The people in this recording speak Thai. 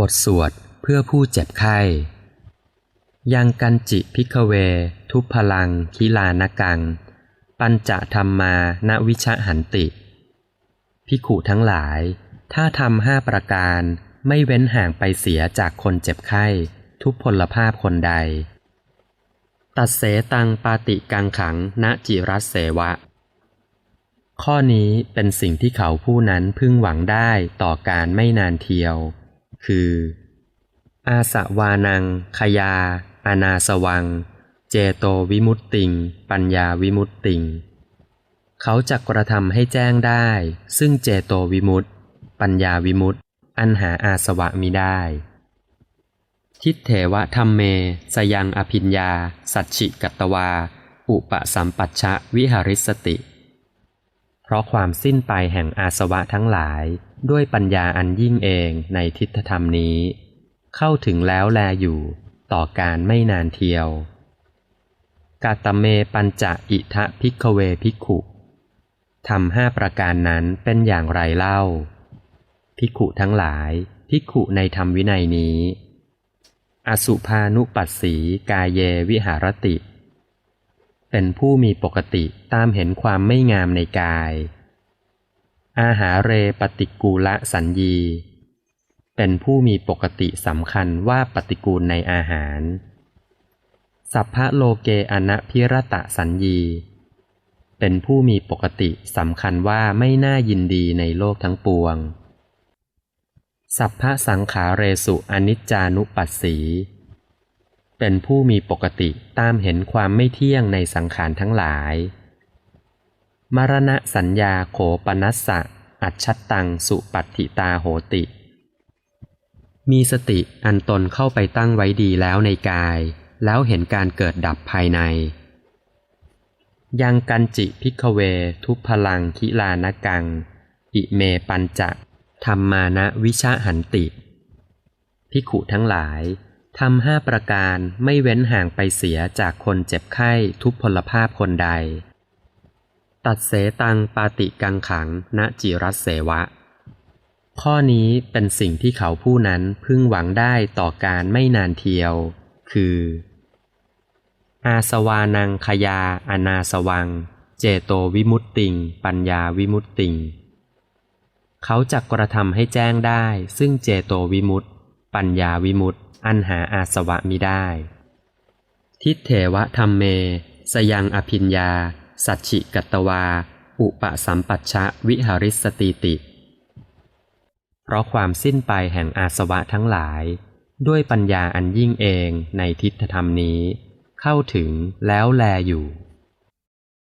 บทสวดเพื่อผู้เจ็บไข้ ยังกันจิพิกเว ทุพพลังคิลานกัง ปัญจะธรรมาณวิชหันติ พิขุทั้งหลาย ถ้าทำห้าประการไม่เว้นห่างไปเสียจากคนเจ็บไข้ ทุพพลภาพคนใด ตัดเสตังปาติกังขังณจิรัสเสวะ ข้อนี้เป็นสิ่งที่เขาผู้นั้นพึงหวังได้ต่อการไม่นานเทียว คือ อาสวานัง ขยาอานาสวัง เจโตวิมุตติง ปัญญาวิมุตติง เขาจะกระทำให้แจ้งได้ ซึ่งเจโตวิมุตติ ปัญญาวิมุตติ อันหาอาสวะมิได้ ทิฏเถวะธรรมเม สยังอภิญญา สัจฉิกัตตวา อุปสัมปัชชะวิหาริสติ ราะความสิ้นไปแห่งอาสวะทั้งหลาย ด้วยปัญญาอันยิ่งเองในทิฏฐธรรมนี้ เข้าถึงแล้วแลอยู่ ต่อการไม่นานเทียว กาตเมปัญจะอิทะพิกเวพิกขุทำห้าประการนั้นเป็นอย่างไรเล่า พิกขุทั้งหลาย พิกขุในธรรมวินัยนี้ อสุภานุปัสสีกายเยวิหารติ เป็นผู้มีปกติตามเห็นความไม่งามในกาย อาหาเรปฏิกูละสัญญี เป็นผู้มีปกติสำคัญว่าปฏิกูลในอาหาร สัพพะโลเกอนะพิรตะสัญญี เป็นผู้มีปกติสำคัญว่าไม่น่ายินดีในโลกทั้งปวง สัพพะสังขาเรสุอนิจจานุปัสสี เป็นผู้มีปกติตามเห็นความไม่เที่ยงในสังขารทั้งหลาย มรณะสัญญาโขปนัสสะ อัจฉตังสุปัตถิตาโหติ มีสติอันตนเข้าไปตั้งไว้ดีแล้วในกาย แล้วเห็นการเกิดดับภายใน ยังกันจิพิกเว ทุพพลังคิลานกัง อิเมปัญจะธรรมานะวิชาหันติ พิขุทั้งหลาย ทำห้าประการไม่เว้นห่างไปเสียจากคนเจ็บไข้ทุพพลภาพคนใด ตัดเสตังปาติกังขัง ณจิรัสเสวะ ข้อนี้เป็นสิ่งที่เขาผู้นั้นพึ่งหวังได้ต่อการไม่นานเทียว คือ อาสวานังขยาอนาสวัง เจโตวิมุตติง ปัญญาวิมุตติง เขาจะกระทำให้แจ้งได้ซึ่งเจโตวิมุตติ ปัญญาวิมุตติ อันหาอาสวะมิได้ ทิฏเถวะธรรมเม สยังอภิญญา สัจฉิกัตตวา อุปสัมปัชชะวิหาริสติติ เพราะความสิ้นไปแห่งอาสวะทั้งหลาย ด้วยปัญญาอันยิ่งเองในทิฏฐธรรมนี้ เข้าถึงแล้วแลอยู่